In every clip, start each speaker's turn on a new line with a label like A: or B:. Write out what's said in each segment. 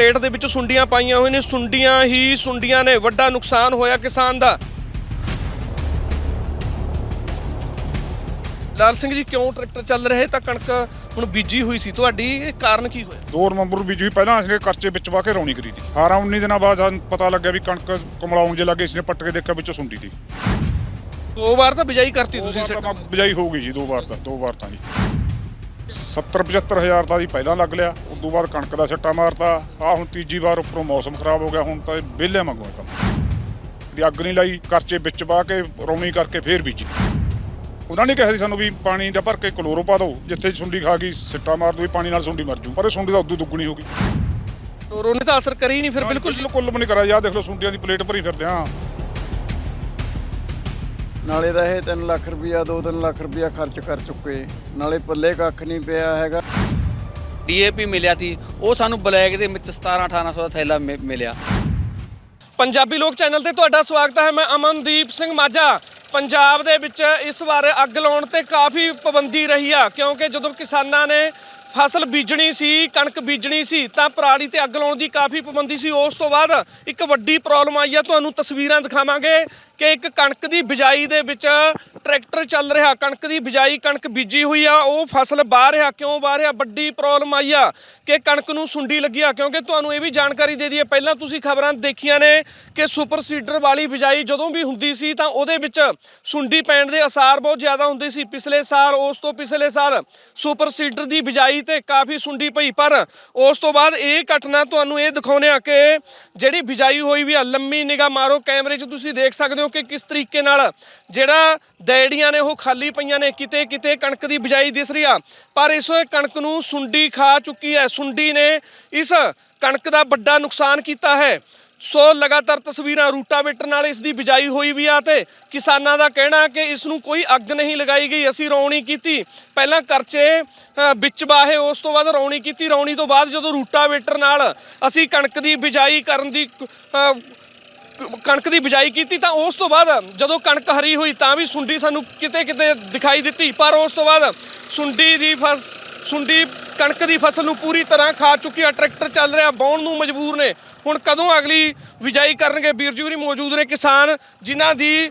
A: Plate ਦੇ ਵਿੱਚ ਸੁੰਡੀਆਂ ਪਾਈਆਂ ਹੋਈਆਂ ਨੇ। ਸੁੰਡੀਆਂ ਹੀ ਸੁੰਡੀਆਂ ਨੇ। ਵੱਡਾ ਨੁਕਸਾਨ ਹੋਇਆ ਕਿਸਾਨ ਦਾ। ਲਾਲ ਸਿੰਘ ਜੀ ਕਿਉਂ ਟਰੈਕਟਰ ਚੱਲ ਰਹੇ? ਤਾਂ ਕਣਕ ਹੁਣ ਬੀਜੀ ਹੋਈ ਸੀ। ਤੁਹਾਡੀ ਇਹ ਕਾਰਨ ਕੀ ਹੋਇਆ?
B: ਦੋ ਨਵੰਬਰ ਬੀਜੀ ਹੋਈ। ਪਹਿਲਾਂ ਅਸੀਂ ਕਰਚੇ ਵਿੱਚ ਵਾ ਕੇ ਰੌਣੀ ਕਰੀ ਤੀ 18 19 ਦਿਨਾਂ ਬਾਅਦ ਸਾਨੂੰ ਪਤਾ ਲੱਗਿਆ ਵੀ ਕਣਕ ਕਮਲਾਉਣ ਜੇ ਲੱਗੇ। ਇਸਨੇ ਪੱਟ ਕੇ ਦੇਖਿਆ ਵਿੱਚੋਂ ਸੁੰਡੀ ਤੀ
A: ਦੋ ਵਾਰ ਤਾਂ ਬਿਜਾਈ ਕਰਤੀ ਤੁਸੀਂ
B: ਤੁਸੀਂ
A: ਸਿੱਟ
B: ਬਿਜਾਈ ਹੋ ਗਈ ਜੀ। ਦੋ ਵਾਰ ਤਾਂ ਦੋ ਵਾਰ ਤਾਂ ਜੀ। 70 75 ਹਜ਼ਾਰ ਦਾ ਦੀ ਪਹਿਲਾਂ ਲੱਗ ਲਿਆ ਉਸ ਤੋਂ ਬਾਅਦ ਕਣਕ ਦਾ ਸੱਟਾ ਮਾਰਤਾ ਆ ਹੁਣ ਤੀਜੀ ਵਾਰ ਉੱਪਰੋਂ ਮੌਸਮ ਖਰਾਬ ਹੋ ਗਿਆ ਹੁਣ ਤਾਂ ਇਹ ਵਿਹਲੇ ਮੰਗੋ ਕੰਮ। ਦੀ ਅੱਗ ਨਹੀਂ ਲਾਈ ਕਰਚੇ ਵਿੱਚ ਪਾ ਕੇ ਰੌਣੀ ਕਰਕੇ ਫੇਰ ਬੀਜੀ। ਉਹਨਾਂ ਨੇ ਕਿਹਾ ਸੀ ਸਾਨੂੰ ਵੀ ਪਾਣੀ ਦਾ ਭਰ ਕੇ ਕਲੋਰੋ ਪਾ ਦਿਓ ਜਿੱਥੇ ਸੁੰਡੀ ਖਾ ਗਈ ਸਿੱਟਾ ਮਾਰ ਦੋ ਵੀ ਪਾਣੀ ਨਾਲ ਸੁੰਡੀ ਮਰ ਜੂ ਪਰ ਇਹ ਸੁੰਡੀ ਤਾਂ ਉਦੋਂ ਦੁੱਗਣੀ ਹੋ ਗਈ।
A: ਟੋਰੋ ਨੇ ਤਾਂ ਅਸਰ ਕਰੀ ਨਹੀਂ ਫਿਰ ਬਿਲਕੁਲ
B: ਬਿਲਕੁਲ ਵੀ ਨਹੀਂ ਕਰਿਆ। ਯਾਰ ਦੇਖ ਲਓ ਸੁੰਡੀਆਂ ਦੀ ਪਲੇਟ ਭਰੀ ਫਿਰਦੇ ਆ।
C: ਨਾਲੇ ਤਾਂ ਇਹ 3 ਲੱਖ ਰੁਪਇਆ 2-3 ਲੱਖ ਰੁਪਇਆ ਖਰਚ ਕਰ ਚੁੱਕੇ। ਨਾਲੇ ਪੱਲੇ ਕੱਖ ਨਹੀਂ ਪਿਆ ਹੈਗਾ।
D: ਡੀਏਪੀ ਮਿਲਿਆ ਸੀ। ਉਹ ਸਾਨੂੰ ਬਲੈਕ ਦੇ ਵਿੱਚ 17 1800 ਦਾ ਥੈਲਾ ਮਿਲਿਆ।
A: ਪੰਜਾਬੀ ਲੋਕ ਚੈਨਲ ਤੇ ਤੁਹਾਡਾ ਸਵਾਗਤ ਹੈ। ਮੈਂ ਅਮਨਦੀਪ ਸਿੰਘ ਮਾਝਾ। ਪੰਜਾਬ ਦੇ ਵਿੱਚ ਇਸ ਵਾਰ ਅੱਗ ਲਾਉਣ ਤੇ ਕਾਫੀ ਪਾਬੰਦੀ ਰਹੀ ਆ ਕਿਉਂਕਿ ਜਦੋਂ ਕਿਸਾਨਾਂ ਨੇ ਫਸਲ ਬੀਜਣੀ ਸੀ, ਕਣਕ ਬੀਜਣੀ ਸੀ, ਤਾਂ ਪਰਾਲੀ ਤੇ ਅੱਗ ਲਾਉਣ ਦੀ ਕਾਫੀ ਪਾਬੰਦੀ ਸੀ। ਉਸ ਤੋਂ ਬਾਅਦ ਇੱਕ ਵੱਡੀ ਪ੍ਰੋਬਲਮ ਆਈ ਆ, ਤੁਹਾਨੂੰ ਤਸਵੀਰਾਂ ਦਿਖਾਵਾਂਗੇ ਕਿ ਇੱਕ ਕਣਕ ਦੀ ਬਿਜਾਈ ਦੇ ਵਿੱਚ ਟਰੈਕਟਰ ਚੱਲ ਰਿਹਾ। ਕਣਕ ਦੀ ਬਿਜਾਈ, ਕਣਕ ਬੀਜੀ ਹੋਈ ਆ, ਉਹ ਫਸਲ ਬਾਹਰ ਰਿਹਾ। ਕਿਉਂ ਬਾਹਰ ਰਿਹਾ? ਵੱਡੀ ਪ੍ਰੋਬਲਮ ਆਈ ਆ ਕਿ ਕਣਕ ਨੂੰ ਸੁੰਡੀ ਲੱਗੀ ਆ, ਕਿਉਂਕਿ ਤੁਹਾਨੂੰ ਇਹ ਵੀ ਜਾਣਕਾਰੀ ਦੇ ਦਈਏ, ਪਹਿਲਾਂ ਤੁਸੀਂ ਖਬਰਾਂ ਦੇਖੀਆਂ ਨੇ ਕਿ ਸੁਪਰ ਸੀਡਰ ਵਾਲੀ ਬਿਜਾਈ ਜਦੋਂ ਵੀ ਹੁੰਦੀ ਸੀ, ਤਾਂ ਉਹਦੇ ਵਿੱਚ ਸੁੰਡੀ ਪੈਣ ਦੇ ਅਸਾਰ ਬਹੁਤ ਜ਼ਿਆਦਾ ਹੁੰਦੇ ਸੀ। ਪਿਛਲੇ ਸਾਲ, ਉਸ ਤੋਂ ਪਿਛਲੇ ਸਾਲ ਸੁਪਰ ਸੀਡਰ ਦੀ ਬਿਜਾਈ ਤੇ ਕਾਫੀ ਸੁੰਡੀ ਪਈ। ਪਰ ਉਸ ਤੋਂ ਬਾਅਦ ਇਹ ਘਟਨਾ ਤੁਹਾਨੂੰ ਇਹ ਦਿਖਾਉਂਦੇ ਆ ਕਿ ਜਿਹੜੀ ਬਿਜਾਈ ਹੋਈ ਵੀ ਆ, ਲੰਮੀ ਨਿਗਾਹ ਮਾਰੋ, ਕੈਮਰੇ 'ਚ ਤੁਸੀਂ ਦੇਖ ਸਕਦੇ ਹੋ ਕਿ ਕਿਸ ਤਰੀਕੇ ਨਾਲ ਜਿਹੜਾ ਦੈੜੀਆਂ ਨੇ ਉਹ ਖਾਲੀ ਪਈਆਂ ਨੇ, ਕਿਤੇ ਕਿਤੇ ਕਣਕ ਦੀ ਬਿਜਾਈ ਦਿਸ ਰਹੀ ਆ। ਪਰ ਇਸ ਕਣਕ ਨੂੰ ਸੁੰਡੀ ਖਾ ਚੁੱਕੀ ਹੈ। ਸੁੰਡੀ ਨੇ ਇਸ ਕਣਕ ਦਾ ਵੱਡਾ ਨੁਕਸਾਨ ਕੀਤਾ ਹੈ। ਸੋ ਲਗਾਤਾਰ ਤਸਵੀਰਾਂ ਰੂਟਾਵੇਟਰ ਨਾਲ ਇਸ ਦੀ ਬਿਜਾਈ ਹੋਈ ਵੀ ਆ ਤੇ ਕਿਸਾਨਾਂ ਦਾ ਕਹਿਣਾ ਕਿ ਇਸ ਨੂੰ ਕੋਈ ਅੱਗ ਨਹੀਂ ਲਗਾਈ ਗਈ। ਅਸੀਂ ਰੌਣੀ ਕੀਤੀ। ਪਹਿਲਾਂ ਕਰਚੇ ਵਿੱਚ ਬਾਹੇ ਉਸ ਤੋਂ ਬਾਅਦ ਰੌਣੀ ਕੀਤੀ। ਰੌਣੀ ਤੋਂ ਬਾਅਦ ਜਦੋਂ ਰੂਟਾਵੇਟਰ ਨਾਲ ਅਸੀਂ ਕਣਕ ਦੀ ਬਿਜਾਈ ਕਰਨ ਦੀ ਕਣਕ ਦੀ ਬਿਜਾਈ ਕੀਤੀ ਤਾਂ ਉਸ ਤੋਂ ਬਾਅਦ ਜਦੋਂ ਕਣਕ ਹਰੀ ਹੋਈ ਤਾਂ ਵੀ ਸੁੰਡੀ ਸਾਨੂੰ ਕਿਤੇ ਕਿਤੇ ਦਿਖਾਈ ਦਿੱਤੀ। ਪਰ ਉਸ ਤੋਂ ਬਾਅਦ ਸੁੰਡੀ ਦੀ ਫਸ ਸੁੰਡੀ ਕਣਕ ਦੀ ਫਸਲ ਨੂੰ ਪੂਰੀ ਤਰ੍ਹਾਂ ਖਾ ਚੁੱਕੀ ਆ ਟਰੈਕਟਰ ਚੱਲ ਰਿਹਾ ਬਾਉਣ ਨੂੰ ਮਜਬੂਰ ਨੇ। ਹੁਣ ਕਦੋਂ ਅਗਲੀ ਬਿਜਾਈ ਕਰਨਗੇ? ਵੀਰ ਜੀ ਹੋਰੀ ਮੌਜੂਦ ਨੇ ਕਿਸਾਨ ਜਿਨ੍ਹਾਂ ਦੀ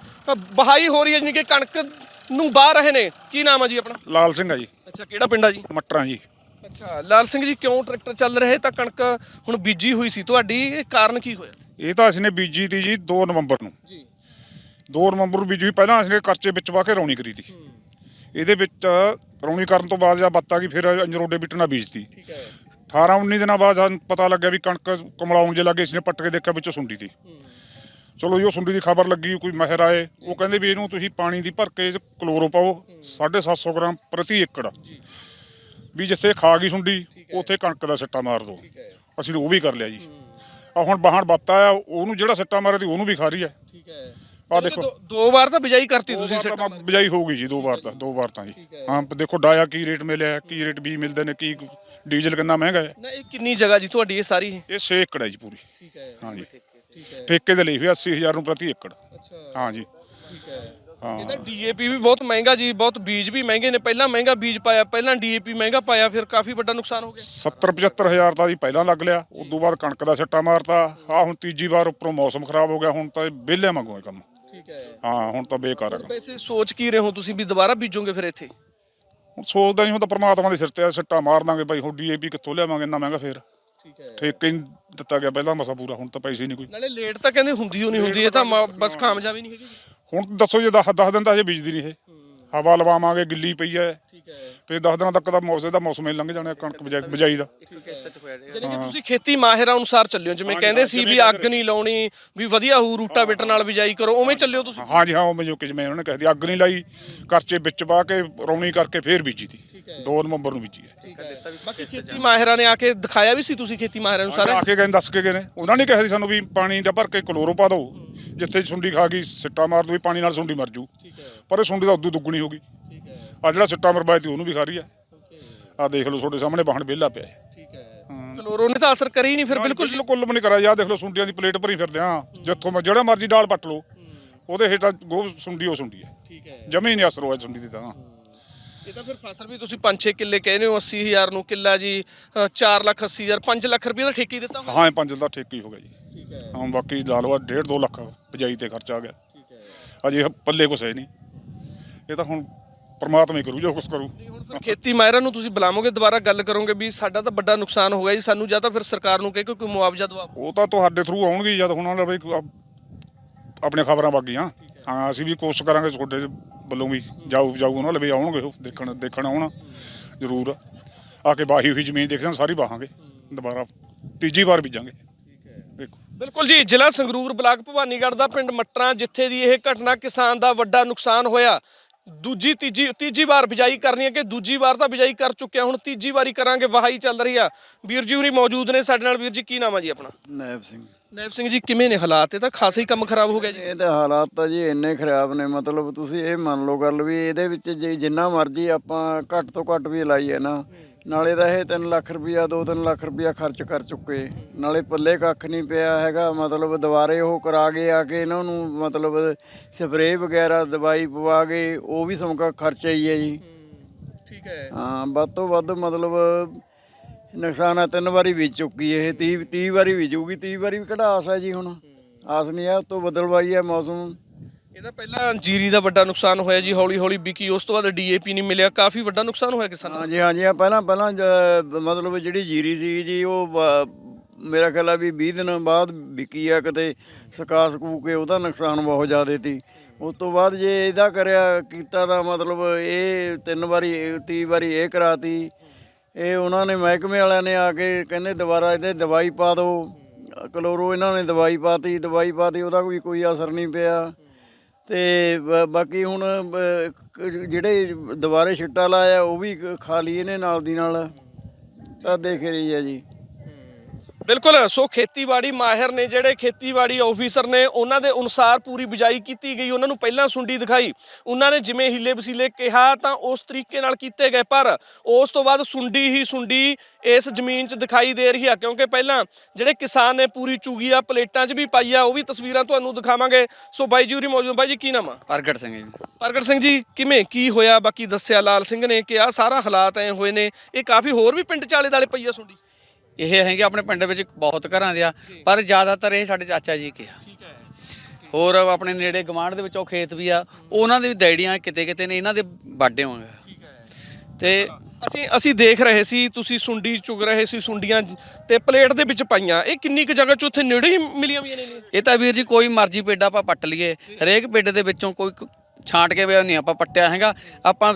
A: ਬਹਾਈ ਹੋ ਰਹੀ ਹੈ ਜਾਣੀ ਕਿ ਕਣਕ ਨੂੰ ਬਾਹ ਰਹੇ ਨੇ। ਕੀ ਨਾਮ ਹੈ ਜੀ ਆਪਣਾ?
B: ਲਾਲ ਸਿੰਘ ਆ ਜੀ।
A: ਅੱਛਾ ਕਿਹੜਾ ਪਿੰਡ ਆ ਜੀ?
B: ਮਟਰਾਂ ਜੀ।
A: ਅੱਛਾ ਲਾਲ ਸਿੰਘ ਜੀ ਕਿਉਂ ਟਰੈਕਟਰ ਚੱਲ ਰਹੇ? ਤਾਂ ਕਣਕ ਹੁਣ ਬੀਜੀ ਹੋਈ ਸੀ। ਤੁਹਾਡੀ ਇਹ ਕਾਰਨ ਕੀ ਹੋਇਆ?
B: ਇਹ ਤਾਂ ਅਸੀਂ ਨੇ ਬੀਜੀ ਤੀ ਜੀ 2 ਨਵੰਬਰ ਨੂੰ।
A: ਜੀ।
B: 2 ਨਵੰਬਰ ਨੂੰ ਬੀਜੀ ਪਹਿਲਾਂ ਅਸੀਂ ਨੇ ਕਰਚੇ ਵਿੱਚ ਵਾ ਕੇ ਰੌਣੀ ਕਰੀ ਤੀ। ਇਹਦੇ ਵਿੱਚ ਰੌਣੀ ਕਰਨ ਤੋਂ ਬਾਅਦ ਜਾਂ ਬੱਤਾ ਕੀ ਫਿਰ ਅੰਜਰੋਡੇ ਬਿੱਟਣਾ ਬੀਜਤੀ।
A: ਠੀਕ ਹੈ।
B: 18 19 ਦਿਨਾਂ ਬਾਅਦ ਸਾਨੂੰ ਪਤਾ ਲੱਗਿਆ ਵੀ ਕਣਕ ਕਮਲਾਉਣ ਜੇ ਲੱਗੇ ਇਸਨੇ ਪੱਟ ਕੇ ਦੇਖਿਆ ਵਿੱਚੋਂ ਸੁੰਡੀ ਤੀ। ਚਲੋ ਜੀ ਉਹ ਸੁੰਡੀ ਦੀ ਖਬਰ ਲੱਗੀ ਕੋਈ ਮਾਹਿਰ ਆਏ ਉਹ ਕਹਿੰਦੇ ਵੀ ਇਹਨੂੰ ਤੁਸੀਂ ਪਾਣੀ ਦੀ ਭਰ ਕੇ ਕਲੋਰੋ ਪਾਓ 750 ਗ੍ਰਾਮ ਪ੍ਰਤੀ ਏਕੜ। ਵੀ ਜਿੱਥੇ ਖਾ ਗਈ ਸੁੰਡੀ ਉੱਥੇ ਕਣਕ ਦਾ ਸਿੱਟਾ ਮਾਰ ਦਿਓ ਅਸੀਂ ਉਹ ਵੀ ਕਰ ਲਿਆ ਜੀ। ਆ ਹੁਣ ਬਾਹਣ ਬੱਤਾ ਆ ਉਹਨੂੰ ਜਿਹੜਾ ਸਿੱਟਾ ਮਾਰਿਆ ਤੀ ਉਹਨੂੰ ਵੀ ਖਾ ਰਹੀ ਹੈ।
A: ਠੀਕ ਹੈ।
B: ਆ ਦੇਖੋ।
A: ਦੋ- ਦੋ ਵਾਰ ਤਾਂ ਬਿਜਾਈ ਕਰਤੀ ਤੁਸੀਂ
B: ਵਾਰ ਤਾਂ
A: ਸਿੱਟਾ
B: ਮੈਂ ਬਿਜਾਈ ਹੋ ਗਈ ਜੀ ਦੋ ਵਾਰ ਤਾਂ ਦੋ ਵਾਰ ਤਾਂ ਜੀ। ਹਾਂ। ਦੇਖੋ ਡਾਇਆ ਕੀ ਰੇਟ ਮਿਲਿਆ ਕੀ ਰੇਟ ਵੀ ਮਿਲਦੇ ਨੇ ਕੀ ਡੀਜ਼ਲ ਕਿੰਨਾ ਮਹਿੰਗਾ ਹੈ।
A: ਨਾ ਇਹ ਕਿੰਨੀ ਜਗ੍ਹਾ ਜੀ ਤੁਹਾਡੀ ਇਹ ਸਾਰੀ?
B: ਇਹ 6 ਏਕੜ ਹੈ ਜੀ ਪੂਰੀ।
A: ਠੀਕ ਹੈ।
B: ਹਾਂ ਜੀ।
A: ਠੀਕ ਹੈ।
B: ਠੇਕੇ ਦੇ ਲਈ ਵੀ 80000 ਨੂੰ ਪ੍ਰਤੀ ਏਕੜ।
A: ਅੱਛਾ।
B: ਹਾਂ ਜੀ।
A: ਠੀਕ ਹੈ।
B: ਹਾਂ।
A: ਇਹਦਾ ਡੀਏਪੀ ਵੀ ਬਹੁਤ ਮਹਿੰਗਾ ਜੀ ਬਹੁਤ ਬੀਜ ਵੀ ਮਹਿੰਗੇ ਨੇ। ਪਹਿਲਾਂ ਮਹਿੰਗਾ ਬੀਜ ਪਾਇਆ ਪਹਿਲਾਂ ਡੀਏਪੀ ਮਹਿੰਗਾ ਪਾਇਆ ਫਿਰ ਕਾਫੀ ਵੱਡਾ ਨੁਕਸਾਨ ਹੋ ਗਿਆ।
B: 70 75000 ਦਾ ਦੀ ਪਹਿਲਾਂ ਲੱਗ ਲਿਆ ਉਸ ਤੋਂ ਬਾਅਦ ਕਣਕ ਦਾ ਸਿੱਟਾ ਮਾਰਤਾ। ਆ ਹੁਣ ਤੀਜੀ ਵਾਰ ਉੱਪਰੋਂ ਮੌਸਮ ਖਰਾਬ ਹੋ ਗਿਆ ਹੁਣ ਤਾਂ ਇਹ ਵਿਹਲੇ ਮੰਗੋ ਇਹ ਕੰਮ।
A: ਠੀਕ ਹੈ।
B: ਹਾਂ ਹੁਣ ਤਾਂ ਬੇਕਾਰ ਹੈ।
A: ਵੈਸੇ ਸੋਚ ਕੀ ਰਹੇ ਹੋ ਤੁਸੀਂ ਵੀ ਦੁਬਾਰਾ ਬੀਜੋਗੇ ਫਿਰ ਇੱਥੇ?
B: ਹੁਣ ਸੋਚਦਾ ਨਹੀਂ ਹੁਣ ਤਾਂ ਪ੍ਰਮਾਤਮਾ ਦੇ ਸਿਰ ਤੇ ਆ ਸਿੱਟਾ ਮਾਰ ਦਾਂਗੇ ਬਾਈ ਹੁਣ ਡੀਏਪੀ ਕਿੱਥੋਂ ਲਿਆਵਾਂਗੇ ਇੰਨਾ ਮਹਿੰਗਾ ਫੇਰ।
A: ਠੀਕ ਹੈ।
B: ਠੇਕੇ ਹੀ ਦਿੱਤਾ ਗਿਆ ਪਹਿਲਾਂ ਮਸਾ ਪੂਰਾ ਹੁਣ ਤਾਂ ਪੈਸੇ ਨਹੀਂ ਕੋਈ।
A: ਨਾਲੇ ਲੇਟ ਤਾਂ ਕਹਿੰਦੇ ਹੁੰਦੀ ਹੋ ਨਹੀਂ ਹੁੰਦੀ ਇਹ ਤਾਂ ਮ- ਬਸ ਖਾਮਜਾ ਵੀ ਨਹੀਂ ਹੈਗੀ।
B: ਹੁਣ ਦੱਸੋ ਜੇ 10 10 ਦਿਨ ਤਾਂ ਹਜੇ ਬੀਜਦੀ ਨਹੀਂ ਇਹ। ਹਵਾ ਲਵਾਵਾਂਗੇ ਗਿੱਲੀ ਪਈ ਹੈ
A: ਠੀਕ ਹੈ
B: ਫਿਰ 10 ਦਿਨਾਂ ਤੱਕ ਦਾ ਮੌਸਮ ਦਾ ਮੌਸਮ ਹੀ ਲੰਘ ਜਾਣਾ ਕਣਕ ਬਿਜਾ- ਬਿਜਾਈ ਦਾ।
A: ਜਾਨੀ ਕਿ ਤੁਸੀਂ ਖੇਤੀ ਮਾਹਿਰਾਂ ਅਨੁਸਾਰ ਚੱਲਿਓ ਜਿਵੇਂ ਕਹਿੰਦੇ ਸੀ ਵੀ ਅੱਗ ਨਹੀਂ ਲਾਉਣੀ ਵੀ ਵਧੀਆ ਹੂ ਰੂਟਾਵੇਟਰ ਨਾਲ ਬਿਜਾਈ ਕਰੋ ਉਵੇਂ ਚੱਲਿਓ ਤੁਸੀਂ।
B: ਹਾਂ ਜੀ ਹਾਂ ਉਹ ਮੈਨੂੰ ਕਿ ਜਿਵੇਂ ਉਹਨਾਂ ਨੇ ਕਹਿ ਦਿੱਤੀ ਅੱਗ ਨਹੀਂ ਲਾਈ ਕਰਚੇ ਵਿੱਚ ਪਾ ਕੇ ਰੌਣੀ ਕਰਕੇ ਫੇਰ ਬੀਜੀ ਤੀ। 2 ਨਵੰਬਰ ਨੂੰ ਬੀਜੀ ਹੈ
A: ਬਾਕੀ ਖੇਤੀ ਮਾਹਿਰਾਂ ਨੇ ਆ ਕੇ ਦਿਖਾਇਆ ਵੀ ਸੀ ਤੁਸੀਂ ਖੇਤੀ ਮਾਹਿਰਾਂ ਨੂੰ ਸਾਰਾ?
B: ਆ ਕੇ ਗਏ ਦੱਸ ਕੇ ਗਏ ਨੇ। ਉਹਨਾਂ ਨੇ ਕਿਹਾ ਸੀ ਸਾਨੂੰ ਵੀ ਪਾਣੀ ਦਾ ਭਰ ਕੇ ਕਲੋਰੋ ਪਾ ਦਿਓ ਜਿੱਥੇ ਸੁੰਡੀ ਖਾ ਗਈ ਸਿੱਟਾ ਮਾਰ ਦੋ ਵੀ ਪਾਣੀ ਨਾਲ ਸੁੰਡੀ ਮਰ ਜੂ। ਪਰ ਇਹ ਸੁੰਡੀ ਤਾਂ ਉਦੋਂ ਦੁੱਗਣੀ ਹੋ ਗਈ
A: ਠੀਕ ਹੈ
B: ਆ ਜਿਹੜਾ ਸਿੱਟਾ ਮਰਵਾਇਆ ਤੀ ਉਹਨੂੰ ਵੀ ਖਾ ਰਹੀ ਆ। ਆ ਦੇਖ ਲਓ ਤੁਹਾਡੇ ਸਾਹਮਣੇ ਬਾਹਣ ਵਿਹਲਾ ਪਿਆ ਹੈ।
A: ਠੀਕ ਹੈ ਤਾਂ ਅਸਰ ਕਰੀ ਨਹੀਂ ਫਿਰ ਬਿਲਕੁਲ
B: ਬਿਲਕੁਲ ਕੁੱਲ ਵੀ ਨਹੀਂ ਕਰਿਆ। ਯਾ ਦੇਖ ਲਓ ਸੁੰਡੀਆਂ ਦੀ ਪਲੇਟ ਭਰੀ ਫਿਰਦੇ ਆ ਜਿੱਥੋਂ ਮੈਂ ਜਿਹੜਾ ਮਰਜ਼ੀ ਡਾਲ ਪੱਟ ਲਓ। ਉਹਦੇ ਹੇਠਾਂ ਗੋਹ ਸੁੰਡੀ ਉਹ ਸੁੰਡੀ ਹੈ।
A: ਠੀਕ ਹੈ।
B: ਜਮੇ ਹੀ ਨਹੀਂ ਅਸਰ ਹੋਇਆ ਸੁੰਡੀ ਦੀ ਤਾਂ।
A: ਇਹ ਤਾਂ ਫਿਰ ਫਸਲ ਵੀ ਤੁਸੀਂ 5-6 ਕਿੱਲੇ ਕਹਿੰਦੇ ਹੋ 80000 ਨੂੰ ਕਿੱਲਾ ਜੀ 4 ਲੱਖ 80000 5 ਲੱਖ ਰੁਪਏ ਦਾ ਠੇਕੇ ਹੀ ਦਿੱਤਾ ਹੋਇਆ।
B: ਹਾਂ ਇਹ ਪੰਜ ਦਾ ਠੇਕੇ ਹੀ ਹੋ ਗਿਆ ਜੀ।
A: ਠੀਕ ਹੈ।
B: ਹਾਂ ਬਾਕੀ ਲਾ ਲਓ 1.5 2 ਲੱਖ ਬਿਜਾਈ ਤੇ ਖਰਚਾ ਆ ਗਿਆ।
A: ਠੀਕ ਹੈ।
B: ਅਜੇ ਪੱਲੇ ਕੁਛ ਹੈ ਨਹੀਂ। ਇਹ ਤਾਂ ਹੁਣ ਪ੍ਰਮਾਤਮਾ ਹੀ ਕਰੂ ਜੋ ਕੁਛ ਕਰੂ।
A: ਹੁਣ ਫਿਰ ਖੇਤੀ ਮਾਹਿਰਾਂ ਨੂੰ ਤੁਸੀਂ ਬੁਲਾਵੋਗੇ ਦੁਬਾਰਾ ਗੱਲ ਕਰੋਗੇ ਵੀ ਸਾਡਾ ਤਾਂ ਵੱਡਾ ਨੁਕਸਾਨ ਹੋ ਗਿਆ ਜੀ ਸਾਨੂੰ ਜਾਂ ਤਾਂ ਫਿਰ ਸਰਕਾਰ ਨੂੰ ਕਹੇ ਕਿ ਕੋਈ ਮੁਆਵਜ਼ਾ ਦਵਾਓ।
B: ਉਹ ਤਾਂ ਤੁਹਾਡੇ ਥਰੂ ਆਉਣਗੇ ਜਦ ਹੁਣ ਉਹਨਾਂ ਬਈ ਆਪਣੇ ਖਬਰਾਂ ਬਾਗੀਆਂ। ਹਾਂ ਅਸੀਂ ਵੀ ਕੋਸ਼ਿਸ਼ ਕਰਾਂਗੇ ਤੁਹਾਡੇ ਵੱਲੋਂ ਵੀ ਜਾਊ ਜਾਊ ਉਹਨਾਂ ਲਵੇ ਆਉਣਗੇ ਉਹ ਦੇਖਣ ਦੇਖਣ ਆਉਣ ਜ਼ਰੂਰ। ਆ ਕੇ ਬਾਹੀ ਹੋਈ ਜ਼ਮੀਨ ਦੇਖਣ ਸਾਰੀ ਬਾਹਾਂਗੇ ਦੁਬਾਰਾ ਤੀਜੀ ਵਾਰ ਬੀਜਾਂਗੇ। ਦੇਖੋ।
A: ਬਿਲਕੁਲ ਜੀ ਜ਼ਿਲ੍ਹਾ ਸੰਗਰੂਰ ਬਲਾਕ ਭਵਾਨੀਗੜ੍ਹ ਦਾ ਪਿੰਡ ਮੱਟਰਾਂ ਜਿੱਥੇ ਦੀ ਇਹ ਘਟਨਾ ਕਿਸਾਨ ਦਾ ਵੱਡਾ ਨੁਕਸਾਨ ਹੋਇਆ। ਦੂਜੀ ਤੀਜੀ ਤੀਜੀ ਵਾਰ ਬਿਜਾਈ ਕਰਨੀ ਹੈ ਕਿ ਦੂਜੀ ਵਾਰ ਤਾਂ ਬਿਜਾਈ ਕਰ ਚੁੱਕਿਆ ਹੁਣ ਤੀਜੀ ਵਾਰੀ ਕਰਾਂਗੇ ਵਾਹੀ ਚੱਲ ਰਹੀ ਆ। ਵੀਰ ਜੀ ਹੁਰੀ ਮੌਜੂਦ ਨੇ ਸਾਡੇ ਨਾਲ। ਵੀਰ ਜੀ ਕੀ ਨਾਮ ਆ ਜੀ ਆਪਣਾ?
C: ਨੈਬ ਸਿੰਘ।
A: ਨੈਬ ਸਿੰਘ ਜੀ ਕਿਵੇਂ ਨੇ ਹਾਲਾਤ? ਇਹ ਤਾਂ ਖਾਸਾ ਹੀ ਕੰਮ ਖਰਾਬ ਹੋ ਗਿਆ ਜੀ।
C: ਇਹ ਤਾਂ ਹਾਲਾਤ ਤਾਂ ਜੀ ਇੰਨੇ ਖਰਾਬ ਨੇ ਮਤਲਬ ਤੁਸੀਂ ਇਹ ਮੰਨ ਲਓ ਗੱਲ ਵੀ ਇਹਦੇ ਵਿੱਚ ਜੇ ਜਿੰਨਾ ਮਰਜ਼ੀ ਆਪਾਂ ਘੱਟ ਤੋਂ ਘੱਟ ਵੀ ਲਾਈਏ ਨਾ ਨਾਲੇ ਤਾਂ ਇਹ 3 ਲੱਖ ਰੁਪਇਆ 2-3 ਲੱਖ ਰੁਪਇਆ ਖਰਚ ਕਰ ਚੁੱਕੇ। ਨਾਲੇ ਪੱਲੇ ਕੱਖ ਨਹੀਂ ਪਿਆ ਹੈਗਾ ਮਤਲਬ ਦੁਬਾਰੇ ਉਹ ਕਰਾ ਕੇ ਆ ਕੇ ਇਹਨਾਂ ਨੂੰ ਮਤਲਬ ਸਪਰੇਅ ਵਗੈਰਾ ਦਵਾਈ ਪਵਾ ਕੇ ਉਹ ਵੀ ਸਮਕਾ ਖਰਚਾ ਹੀ ਹੈ ਜੀ।
A: ਠੀਕ ਹੈ।
C: ਹਾਂ ਵੱਧ ਤੋਂ ਵੱਧ ਮਤਲਬ ਨੁਕਸਾਨ ਆ ਤਿੰਨ ਵਾਰੀ ਬੀਜ ਚੁੱਕੀ ਇਹ 30 30 ਵਾਰੀ ਬੀਜੂਗੀ 30 ਵਾਰੀ ਵੀ ਕਿਹੜਾ ਆਸ ਹੈ ਜੀ ਹੁਣ। ਆਸ ਨਹੀਂ ਆ ਉਸ ਤੋਂ ਬਦਲਵਾਈ ਹੈ ਮੌਸਮ।
A: ਇਹਦਾ ਪਹਿਲਾਂ ਜੀਰੀ ਦਾ ਵੱਡਾ ਨੁਕਸਾਨ ਹੋਇਆ ਜੀ, ਹੌਲੀ ਹੌਲੀ ਵਿਕੀ, ਉਸ ਤੋਂ ਬਾਅਦ ਡੀਏਪੀ ਨਹੀਂ ਮਿਲਿਆ, ਕਾਫੀ ਵੱਡਾ ਨੁਕਸਾਨ ਹੋਇਆ ਕਿਸਾਨਾਂ
C: ਹਾਂਜੀ ਹਾਂਜੀ ਆ ਪਹਿਲਾਂ ਪਹਿਲਾਂ ਜ- ਮਤਲਬ ਜਿਹੜੀ ਜੀਰੀ ਸੀ ਜੀ, ਉਹ ਬ- ਮੇਰਾ ਖਿਆਲ ਆ ਵੀ 20 ਦਿਨ ਬਾਅਦ ਵਿਕੀ ਆ, ਕਿਤੇ ਸਕਾ ਸਕੂ ਕੇ ਉਹਦਾ ਨੁਕਸਾਨ ਬਹੁਤ ਜ਼ਿਆਦਾ ਸੀ। ਉਸ ਤੋਂ ਬਾਅਦ ਜੇ ਇਹਦਾ ਕਰਿਆ, ਕੀਤਾ ਤਾਂ ਮਤਲਬ ਇਹ ਤਿੰਨ ਵਾਰੀ 30 ਵਾਰੀ ਇਹ ਕਰਾਤੀ। ਇਹ ਉਹਨਾਂ ਨੇ ਮਹਿਕਮੇ ਵਾਲਿਆਂ ਨੇ ਆ ਕੇ ਕਹਿੰਦੇ ਦੁਬਾਰਾ ਇਹਦੇ ਦਵਾਈ ਪਾ ਦਿਓ, ਕਲੋਰੋ ਇਹਨਾਂ ਨੇ ਦਵਾਈ ਪਾਤੀ ਦਵਾਈ ਪਾਤੀ, ਉਹਦਾ ਵੀ ਕੋਈ ਅਸਰ ਨਹੀਂ ਪਿਆ। ਤੇ ਬਾਕੀ ਹੁਣ ਜਿਹੜੇ ਦੁਬਾਰੇ ਛਿੱਟਾ ਲਾਇਆ ਉਹ ਵੀ ਕ- ਖਾ ਲਈ ਇਹਨੇ ਨਾਲ ਦੀ ਨਾਲ। ਤਾਂ ਦੇਖ ਰਹੀ ਹੈ ਜੀ।
A: ਬਿਲਕੁਲ ਸੋ ਖੇਤੀਬਾੜੀ ਮਾਹਿਰ ਨੇ ਜਿਹੜੇ ਖੇਤੀਬਾੜੀ ਆਫੀਸਰ ਨੇ ਉਹਨਾਂ ਦੇ ਅਨੁਸਾਰ ਪੂਰੀ ਬਿਜਾਈ ਕੀਤੀ ਗਈ ਉਹਨਾਂ ਨੂੰ ਪਹਿਲਾਂ ਸੁੰਡੀ ਦਿਖਾਈ। ਉਹਨਾਂ ਨੇ ਜਿਵੇਂ ਹਿੱਲੇ ਵਸੀਲੇ ਕਿਹਾ ਤਾਂ ਉਸ ਤਰੀਕੇ ਨਾਲ ਕੀਤੇ ਗਏ ਪਰ ਉਸ ਤੋਂ ਬਾਅਦ ਸੁੰਡੀ ਹੀ ਸੁੰਡੀ ਇਸ ਜ਼ਮੀਨ 'ਚ ਦਿਖਾਈ ਦੇ ਰਹੀ ਆ ਕਿਉਂਕਿ ਪਹਿਲਾਂ ਜਿਹੜੇ ਕਿਸਾਨ ਨੇ ਪੂਰੀ ਚੂਗੀ ਆ ਪਲੇਟਾਂ 'ਚ ਵੀ ਪਾਈ ਆ ਉਹ ਵੀ ਤਸਵੀਰਾਂ ਤੁਹਾਨੂੰ ਦਿਖਾਵਾਂਗੇ। ਸੋ ਬਾਈ ਜੀ ਉਰੀ ਮੌਜੂਦ ਬਾਈ ਜੀ ਕੀ ਨਾਮ ਆ?
D: ਪ੍ਰਗਟ ਸਿੰਘ ਜੀ।
A: ਪ੍ਰਗਟ ਸਿੰਘ ਜੀ ਕਿਵੇਂ ਕੀ ਹੋਇਆ? ਬਾਕੀ ਦੱਸਿਆ ਲਾਲ ਸਿੰਘ ਨੇ ਕਿ ਆ ਸਾਰਾ ਹਾਲਾਤ ਐ ਹੋਏ ਨੇ ਇਹ ਕਾਫੀ ਹੋਰ ਵੀ ਪਿੰਡ ਚਾਲੇ ਦਾਲੇ ਪਈ ਆ ਸੁੰਡੀ?
D: ਇਹ ਹੈਗੇ ਆਪਣੇ ਪਿੰਡ ਵਿੱਚ ਬਹੁਤ ਘਰਾਂ ਦੇ ਆ ਪਰ ਜ਼ਿਆਦਾਤਰ ਇਹ ਸਾਡੇ ਚਾਚਾ ਜੀ ਕੇ ਆ।
A: ਠੀਕ ਹੈ।
D: ਹੋਰ ਆਪਣੇ ਨੇੜੇ ਗਵਾਂਢ ਦੇ ਵਿੱਚ ਉਹ ਖੇਤ ਵੀ ਆ ਉਹਨਾਂ ਦੇ ਵੀ ਦੈੜੀਆਂ ਕਿਤੇ ਕਿਤੇ ਨੇ ਇਹਨਾਂ ਦੇ ਬਾਡੇ ਹੋਣਗੇ
A: ਠੀਕ ਹੈ।
D: ਤੇ
A: ਅਸੀਂ ਅਸੀਂ ਦੇਖ ਰਹੇ ਸੀ ਤੁਸੀਂ ਸੁੰਡੀ ਚੁਗ ਰਹੇ ਸੀ ਸੁੰਡੀਆਂ ਤੇ ਪਲੇਟ ਦੇ ਵਿੱਚ ਪਾਈਆਂ ਇਹ ਕਿੰਨੀ ਕੁ ਜਗ੍ਹਾ ਚ ਉੱਥੇ ਨੇੜੇ ਹੀ ਮਿਲੀਆਂ ਵੀ ਨੇ?
D: ਇਹ ਤਾਂ ਵੀਰ ਜੀ ਕੋਈ ਮਰਜ਼ੀ ਪੇਡਾ ਆਪਾਂ ਪੱਟ ਲਈਏ ਹਰੇਕ ਪੇਡੇ ਦੇ ਵਿੱਚੋਂ ਕੋਈ ਛਾਂਟ ਕੇ ਵੀ ਨਹੀਂ ਆਪਾਂ ਪੱਟਿਆ ਹੈਗਾ ਆਪਾਂ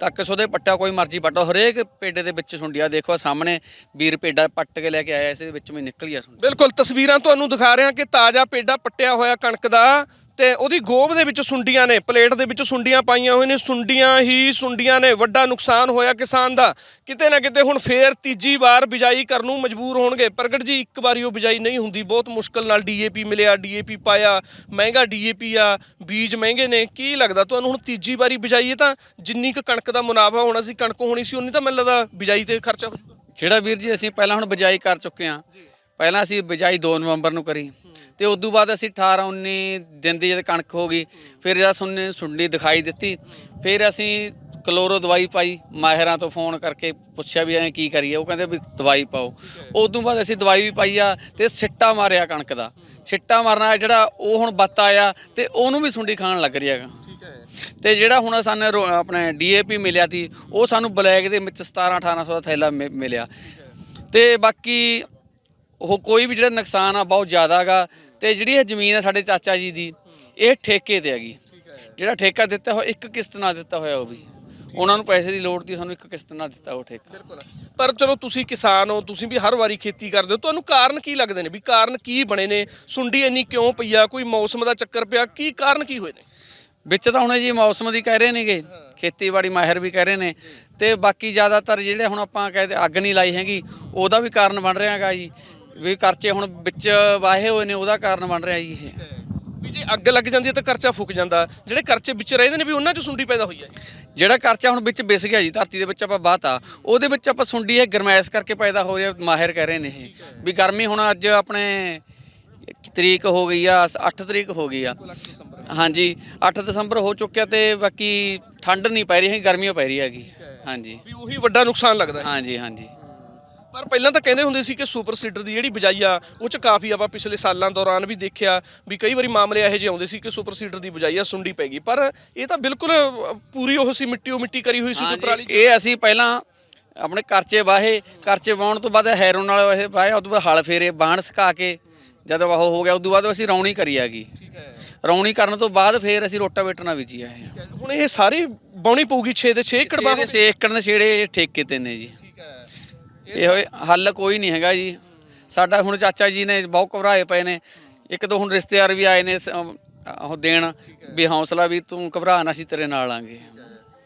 D: ਤੱਕ ਸੋਦੇ ਪੱਟਿਆ ਕੋਈ ਮਰਜ਼ੀ ਪੱਟੋ ਹਰੇਕ ਪੇਡੇ ਦੇ ਵਿੱਚ ਸੁੰਡੀਆਂ, ਦੇਖੋ ਆਹ ਸਾਹਮਣੇ ਵੀਰ ਪੇਡਾ ਪੱਟ ਕੇ ਲੈ ਕੇ ਆਇਆ, ਇਸ ਦੇ ਵਿੱਚ ਵੀ ਨਿਕਲੀ ਆ ਸੁੰਡੀ।
A: ਬਿਲਕੁਲ, ਤਸਵੀਰਾਂ ਤੁਹਾਨੂੰ ਦਿਖਾ ਰਹੇ ਹਾਂ ਕਿ ਤਾਜ਼ਾ ਪੇਡਾ ਪੱਟਿਆ ਹੋਇਆ ਕਣਕ ਦਾ। ਤੇ ਉਹਦੀ ਗੋਭ ਦੇ ਵਿੱਚ ਸੁੰਡੀਆਂ ਨੇ ਪਲੇਟ ਦੇ ਵਿੱਚ ਸੁੰਡੀਆਂ ਪਾਈਆਂ ਹੋਈਆਂ ਨੇ ਸੁੰਡੀਆਂ ਹੀ ਸੁੰਡੀਆਂ ਨੇ। ਵੱਡਾ ਨੁਕਸਾਨ ਹੋਇਆ ਕਿਸਾਨ ਦਾ। ਕਿਤੇ ਨਾ ਕਿਤੇ ਹੁਣ ਫੇਰ ਤੀਜੀ ਵਾਰ ਬਿਜਾਈ ਕਰਨ ਨੂੰ ਮਜਬੂਰ ਹੋਣਗੇ। ਪ੍ਰਗਟ ਜੀ ਇੱਕ ਵਾਰੀ ਉਹ ਬਿਜਾਈ ਨਹੀਂ ਹੁੰਦੀ। ਬਹੁਤ ਮੁਸ਼ਕਲ ਨਾਲ ਡੀਏਪੀ ਮਿਲਿਆ ਡੀਏਪੀ ਪਾਇਆ ਮਹਿੰਗਾ ਡੀਏਪੀ ਆ ਬੀਜ ਮਹਿੰਗੇ ਨੇ। ਕੀ ਲੱਗਦਾ ਤੁਹਾਨੂੰ ਹੁਣ ਤੀਜੀ ਵਾਰੀ ਬਿਜਾਈ ਹੈ ਤਾਂ ਜਿੰਨੀ ਕੁ ਕਣਕ ਦਾ ਮੁਨਾਫਾ ਹੋਣਾ ਸੀ ਕਣਕ ਹੋਣੀ ਸੀ ਉਨੀ ਤਾਂ ਮੈਨੂੰ ਲੱਗਦਾ ਬਿਜਾਈ ਤੇ ਖਰਚਾ ਹੋ ਜਾਊਗਾ।
D: ਜਿਹੜਾ ਵੀਰ ਜੀ ਅਸੀਂ ਪਹਿਲਾਂ ਹੁਣ ਬਿਜਾਈ ਕਰ ਚੁੱਕੇ ਹਾਂ ਪਹਿਲਾਂ ਅਸੀਂ ਬਿਜਾਈ 2 ਨਵੰਬਰ ਨੂੰ ਕਰੀ ਤੇ ਉਸ ਤੋਂ ਬਾਅਦ ਅਸੀਂ 18 19 ਦਿਨ ਦੀ ਜਦ ਕਣਕ ਹੋ ਗਈ ਫਿਰ ਜਦ ਸੁਣਨੇ ਸੁੰਡੀ ਦਿਖਾਈ ਦਿੱਤੀ ਫਿਰ ਅਸੀਂ ਕਲੋਰੋ ਦਵਾਈ ਪਾਈ ਮਾਹਿਰਾਂ ਤੋਂ ਫੋਨ ਕਰਕੇ ਪੁੱਛਿਆ ਵੀ ਐਂ ਕੀ ਕਰੀਏ ਉਹ ਕਹਿੰਦੇ ਵੀ ਦਵਾਈ ਪਾਓ। ਉਸ ਤੋਂ ਬਾਅਦ ਅਸੀਂ ਦਵਾਈ ਵੀ ਪਾਈ ਆ ਤੇ ਸਿੱਟਾ ਮਾਰਿਆ ਕਣਕ ਦਾ। ਸਿੱਟਾ ਮਾਰਨਾ ਜਿਹੜਾ ਉਹ ਹੁਣ ਬੱਤ ਆਇਆ ਤੇ ਉਹਨੂੰ ਵੀ ਸੁੰਡੀ ਖਾਣ ਲੱਗ ਰਹੀ ਹੈਗਾ। ਤੇ ਜਿਹੜਾ ਹੁਣ ਸਾਨੂੰ ਆਪਣੇ ਡੀਏਪੀ ਮਿਲਿਆ ਸੀ ਉਹ ਸਾਨੂੰ ਬਲੈਕ ਦੇ ਵਿੱਚ 17 1800 ਦਾ ਥੈਲਾ ਮਿਲਿਆ। ਤੇ ਬਾਕੀ ਉਹ ਕੋਈ ਵੀ ਜਿਹੜਾ ਨੁਕਸਾਨ ਆ ਬਹੁਤ ਜ਼ਿਆਦਾ ਗਾ। ਤੇ ਜਿਹੜੀ ਇਹ ਜ਼ਮੀਨ ਆ ਸਾਡੇ ਚਾਚਾ ਜੀ ਦੀ ਇਹ ਠੇਕੇ ਤੇ ਹੈਗੀ। ਜਿਹੜਾ ਠੇਕਾ ਦਿੱਤਾ ਹੋਇਆ ਇੱਕ ਕਿਸ਼ਤ ਨਾਲ ਦਿੱਤਾ ਹੋਇਆ ਉਹ ਵੀ। ਉਹਨਾਂ ਨੂੰ ਪੈਸੇ ਦੀ ਲੋੜ ਸੀ ਸਾਨੂੰ ਇੱਕ ਕਿਸ਼ਤ ਨਾਲ ਦਿੱਤਾ ਉਹ ਠੇਕਾ।
A: ਬਿਲਕੁਲ। ਪਰ ਚਲੋ ਤੁਸੀਂ ਕਿਸਾਨ ਹੋ ਤੁਸੀਂ ਵੀ ਹਰ ਵਾਰੀ ਖੇਤੀ ਕਰਦੇ ਹੋ ਤੁਹਾਨੂੰ ਕਾਰਨ ਕੀ ਲੱਗਦੇ ਨੇ? ਵੀ ਕਾਰਨ ਕੀ ਬਣੇ ਨੇ? ਸੁੰਡੀ ਇੰਨੀ ਕਿਉਂ ਪਈ ਆ? ਕੋਈ ਮੌਸਮ ਦਾ ਚੱਕਰ ਪਿਆ? ਕੀ ਕਾਰਨ ਕੀ ਹੋਏ ਨੇ?
D: ਵਿੱਚ ਤਾਂ ਹੁਣ ਜੀ ਮੌਸਮ ਦੀ ਕਹਿ ਰਹੇ ਨੇਗੇ ਖੇਤੀਬਾੜੀ ਮਾਹਿਰ ਵੀ ਕਹਿ ਰਹੇ ਨੇ। ਤੇ ਬਾਕੀ ਜ਼ਿਆਦਾਤਰ ਜਿਹੜੇ ਹੁਣ ਆਪਾਂ ਕਹਿੰਦੇ ਅੱਗ ਨਹੀਂ ਲਾਈ ਹੈਗੀ ਉਹਦਾ ਵੀ ਕਾਰਨ ਬਣ ਰਿਹਾ ਹੈਗਾ ਜੀ। ਵੀ ਕਰਚੇ ਹੁਣ ਵਿੱਚ ਵਾਹੇ ਹੋਏ ਨੇ ਉਹਦਾ ਕਾਰਨ ਬਣ ਰਿਹਾ ਜੀ ਇਹ।
A: ਵੀ ਜੇ ਅੱਗ ਲੱਗ ਜਾਂਦੀ ਹੈ ਤਾਂ ਕਰਚਾ ਫੁੱਕ ਜਾਂਦਾ। ਜਿਹੜੇ ਕਰਚੇ ਵਿੱਚ ਰਹਿੰਦੇ ਨੇ ਵੀ ਉਹਨਾਂ 'ਚ ਸੁੰਡੀ ਪੈਦਾ ਹੋਈ ਹੈ
D: ਜਿਹੜਾ ਕਰਚਾ ਹੁਣ ਵਿੱਚ ਵਿਸ ਗਿਆ ਜੀ ਧਰਤੀ ਦੇ ਵਿੱਚ ਆਪਾਂ ਬਾਤਾ ਉਹਦੇ ਵਿੱਚ ਆਪਾਂ ਸੁੰਡੀ ਇਹ ਗਰਮੈਸ਼ ਕਰਕੇ ਪੈਦਾ ਹੋ ਰਿਹਾ ਮਾਹਿਰ ਕਹਿ ਰਹੇ ਨੇ ਇਹ। ਵੀ ਗਰਮੀ ਹੁਣ ਅੱਜ ਆਪਣੇ ਤਰੀਕ ਹੋ ਗਈ ਆ 8 ਤਰੀਕ ਹੋ ਗਈ ਆ। ਹਾਂਜੀ 8 ਦਸੰਬਰ ਹੋ ਚੁੱਕਿਆ ਤੇ ਬਾਕੀ ਠੰਡ ਨਹੀਂ ਪੈ ਰਹੀ ਹੈ ਗਰਮੀਆਂ ਪੈ ਰਹੀ ਹੈਗੀ। ਹਾਂਜੀ।
A: ਵੀ ਉਹੀ ਵੱਡਾ ਨੁਕਸਾਨ ਲੱਗਦਾ ਹੈ।
D: ਹਾਂਜੀ ਹਾਂਜੀ।
A: ਪਰ ਪਹਿਲਾਂ ਤਾਂ ਕਹਿੰਦੇ ਹੁੰਦੇ ਸੀ ਕਿ ਸੁਪਰ ਸੀਡਰ ਦੀ ਜਿਹੜੀ ਬਿਜਾਈ ਆ ਉਹ ਚ ਕਾਫੀ ਆਪਾਂ ਪਿਛਲੇ ਸਾਲਾਂ ਦੌਰਾਨ ਵੀ ਦੇਖਿਆ ਵੀ ਕਈ ਵਾਰੀ ਮਾਮਲੇ ਇਹੋ ਜਿਹੇ ਆਉਂਦੇ ਸੀ ਕਿ ਸੁਪਰ ਸੀਡਰ ਦੀ ਬਿਜਾਈ ਆ ਸੁੰਡੀ ਪੈ ਗਈ। ਪਰ ਇਹ ਤਾਂ ਬਿਲਕੁਲ ਪੂਰੀ ਉਹ ਸੀ ਮਿੱਟੀ ਉਹ ਮਿੱਟੀ ਕਰੀ ਹੋਈ ਸੀ ਪਰਾਲੀ
D: ਇਹ ਅਸੀਂ ਪਹਿਲਾਂ ਆਪਣੇ ਕਰਚੇ ਵਾਹੇ ਕਰਚੇ ਵਾਉਣ ਤੋਂ ਬਾਅਦ ਹੈਰੋਂ ਨਾਲ ਇਹ ਵਾਹੇ ਉਦੋਂ ਬਾਅਦ ਹਲ ਫੇਰੇ ਬਾਹਣ ਸੁਕਾ ਕੇ ਜਦੋਂ ਉਹ ਹੋ ਗਿਆ ਉਦੋਂ ਬਾਅਦ ਅਸੀਂ ਰੌਣੀ ਕਰੀ ਹੈਗੀ।
A: ਠੀਕ ਹੈ।
D: ਰੌਣੀ ਕਰਨ ਤੋਂ ਬਾਅਦ ਫੇਰ ਅਸੀਂ ਰੋਟਾਵੇਟਰ ਨਾਲ ਬੀਜੀ ਆ
A: ਹੁਣ ਇਹ ਸਾਰੀ ਬਾਉਣੀ ਪਊਗੀ 6 ਦੇ 6 ਏਕੜ ਬਾਹ?
D: ਇਹਦੇ ਸੇ ਏਕੜ ਦੇ ਛੇੜੇ ਠੇਕੇ ਤੇ ਨੇ ਜੀ। ਇਹ ਹੱਲ ਕੋਈ ਨਹੀਂ ਹੈਗਾ ਜੀ। ਸਾਡਾ ਹੁਣ ਚਾਚਾ ਜੀ ਨੇ ਬਹੁਤ ਘਬਰਾਏ ਪਏ ਨੇ। ਇੱਕ ਦੋ ਹੁਣ ਰਿਸ਼ਤੇਦਾਰ ਵੀ ਆਏ ਨੇ ਸ- ਉਹ ਦੇਣ ਵੀ ਹੌਸਲਾ ਵੀ ਤੂੰ ਘਬਰਾ ਨਾ ਅਸੀਂ ਤੇਰੇ ਨਾਲ ਆਂਗੇ।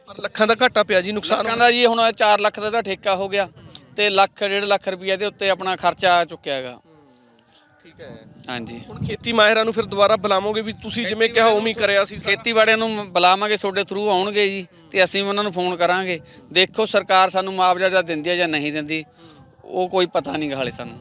A: ਪਰ ਲੱਖਾਂ ਦਾ ਘਾਟਾ ਪਿਆ ਜੀ ਨੁਕਸਾਨ
D: ਕਹਿੰਦਾ ਜੀ ਹੁਣ 4 ਲੱਖ ਦਾ ਤਾਂ ਠੇਕਾ ਹੋ ਗਿਆ ਤੇ ਲੱਖ ਡੇਢ ਲੱਖ ਰੁਪਈਆ ਦੇ ਉੱਤੇ ਆਪਣਾ ਖਰਚਾ ਚੁੱਕਿਆ ਹੈਗਾ।
A: ਠੀਕ ਹੈ।
D: ਹਾਂਜੀ।
A: ਹੁਣ ਖੇਤੀ ਮਾਹਿਰਾਂ ਨੂੰ ਫਿਰ ਦੁਬਾਰਾ ਬੁਲਾਵੋਗੇ ਵੀ ਤੁਸੀਂ ਜਿਵੇਂ ਕਿਹਾ ਉਵੇਂ ਹੀ ਕਰਿਆ ਸੀ ਸਾਰਾ।
D: ਖੇਤੀਬਾੜੀ ਨੂੰ ਬੁਲਾਵਾਂਗੇ ਤੁਹਾਡੇ ਥਰੂ ਆਉਣਗੇ ਜੀ ਤੇ ਅਸੀਂ ਵੀ ਉਹਨਾਂ ਨੂੰ ਫੋਨ ਕਰਾਂਗੇ। ਦੇਖੋ ਸਰਕਾਰ ਸਾਨੂੰ ਮੁਆਵਜ਼ਾ ਜਾਂ ਦਿੰਦੀ ਹੈ ਜਾਂ ਨਹੀਂ ਦਿੰਦੀ ਉਹ ਕੋਈ ਪਤਾ ਨਹੀਂ ਹਾਲੇ ਸਾਨੂੰ।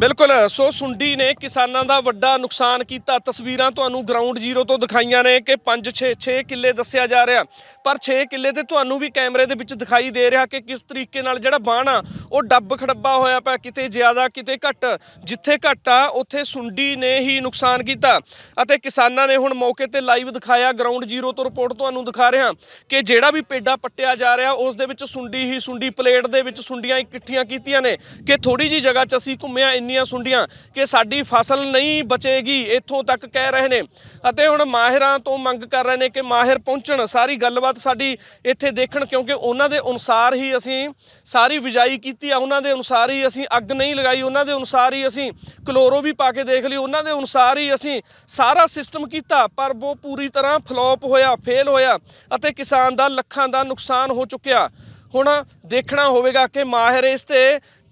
A: ਬਿਲਕੁਲ, ਸੋ ਸੁੰਡੀ ਨੇ ਕਿਸਾਨਾਂ ਦਾ ਵੱਡਾ ਨੁਕਸਾਨ ਕੀਤਾ। ਤਸਵੀਰਾਂ ਤੁਹਾਨੂੰ ਗਰਾਊਂਡ ਜ਼ੀਰੋ ਤੋਂ ਦਿਖਾਈਆਂ ਨੇ ਕਿ 5 6 6 ਕਿੱਲੇ ਦੱਸਿਆ ਜਾ ਰਿਹਾ। ਪਰ 6 ਕਿੱਲੇ ਤੇ ਤੁਹਾਨੂੰ ਵੀ ਕੈਮਰੇ ਦੇ ਵਿੱਚ ਦਿਖਾਈ ਦੇ ਰਿਹਾ ਕਿ ਕਿਸ ਤਰੀਕੇ ਨਾਲ ਜਿਹੜਾ ਬਾਣ ਆ, ਉਹ ਡੱਬ ਖੜੱਬਾ ਹੋਇਆ ਪਿਆ, ਕਿਤੇ ਜ਼ਿਆਦਾ, ਕਿਤੇ ਘੱਟ। ਜਿੱਥੇ ਘੱਟ ਆ, ਉੱਥੇ ਸੁੰਡੀ ਨੇ ਹੀ ਨੁਕਸਾਨ ਕੀਤਾ। ਅਤੇ ਕਿਸਾਨਾਂ ਨੇ ਹੁਣ ਮੌਕੇ ਤੇ ਲਾਈਵ ਦਿਖਾਇਆ ਗਰਾਊਂਡ ਜ਼ੀਰੋ ਤੋਂ ਰਿਪੋਰਟ ਤੁਹਾਨੂੰ ਦਿਖਾ ਰਿਹਾ ਕਿ ਜਿਹੜਾ ਵੀ ਪੇਡਾ ਪੱਟਿਆ ਜਾ ਰਿਹਾ, ਉਸ ਦੇ ਵਿੱਚ ਸੁੰਡੀ ਹੀ ਸੁੰਡੀ, ਪਲੇਟ ਦੇ ਵਿੱਚ ਸੁੰਡੀਆਂ ਇਕੱਠੀਆਂ ਕੀਤੀਆਂ ਨੇ ਕਿ ਥੋੜੀ ਜੀ ਜਗ੍ਹਾ 'ਚ ਅਸੀਂ ਘੁੰਮਿਆ ਇੰਨੀਆਂ ਸੁੰਡੀਆਂ ਕਿ ਸਾਡੀ ਫਸਲ ਨਹੀਂ ਬਚੇਗੀ, ਇੱਥੋਂ ਤੱਕ ਕਹਿ ਰਹੇ ਨੇ। ਅਤੇ ਹੁਣ ਮਾਹਿਰਾਂ ਤੋਂ ਮੰਗ ਕਰ ਰਹੇ ਨੇ ਕਿ ਮਾਹਿਰ ਪਹੁੰਚਣ। ਸਾਰੀ ਗੱਲਬਾਤ ਸਾਡੀ ਇੱਥੇ ਦੇਖਣ, ਕਿਉਂਕਿ ਉਹਨਾਂ ਦੇ ਅਨੁਸਾਰ ਹੀ ਅਸੀਂ ਸਾਰੀ ਬਿਜਾਈ ਕੀਤੀ ਆ। ਉਹਨਾਂ ਦੇ ਅਨੁਸਾਰ ਹੀ ਅਸੀਂ ਅੱਗ ਨਹੀਂ ਲਗਾਈ। ਉਹਨਾਂ ਦੇ ਅਨੁਸਾਰ ਹੀ ਅਸੀਂ ਕਲੋਰੋ ਵੀ ਪਾ ਕੇ ਦੇਖ ਲਈ। ਉਹਨਾਂ ਦੇ ਅਨੁਸਾਰ ਹੀ ਅਸੀਂ ਸਾਰਾ ਸਿਸਟਮ ਕੀਤਾ, ਪਰ ਉਹ ਪੂਰੀ ਤਰ੍ਹਾਂ ਫਲੋਪ ਹੋਇਆ, ਫੇਲ ਹੋਇਆ ਅਤੇ ਕਿਸਾਨ ਦਾ ਲੱਖਾਂ ਦਾ ਨੁਕਸਾਨ ਹੋ ਚੁੱਕਿਆ। ਹੁਣ ਦੇਖਣਾ ਹੋਵੇਗਾ ਕਿ ਮਾਹਿਰ ਇਸ ਤੇ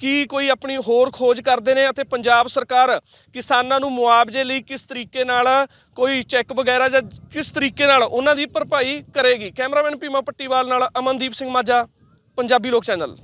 A: ਕੀ ਕੋਈ ਆਪਣੀ ਹੋਰ ਖੋਜ ਕਰਦੇ ਨੇ ਅਤੇ ਪੰਜਾਬ ਸਰਕਾਰ ਕਿਸਾਨਾਂ ਨੂੰ ਮੁਆਵਜ਼ੇ ਲਈ ਕਿਸ ਤਰੀਕੇ ਨਾਲ ਕੋਈ ਚੈੱਕ ਵਗੈਰਾ ਜਾਂ ਕਿਸ ਤਰੀਕੇ ਨਾਲ ਉਹਨਾਂ ਦੀ ਭਰਪਾਈ ਕਰੇਗੀ? ਕੈਮਰਾਮੈਨ ਪੀਮਾ ਪੱਟੀਵਾਲ ਨਾਲ ਅਮਨਦੀਪ ਸਿੰਘ ਮਾਝਾ, ਪੰਜਾਬੀ ਲੋਕ ਚੈਨਲ।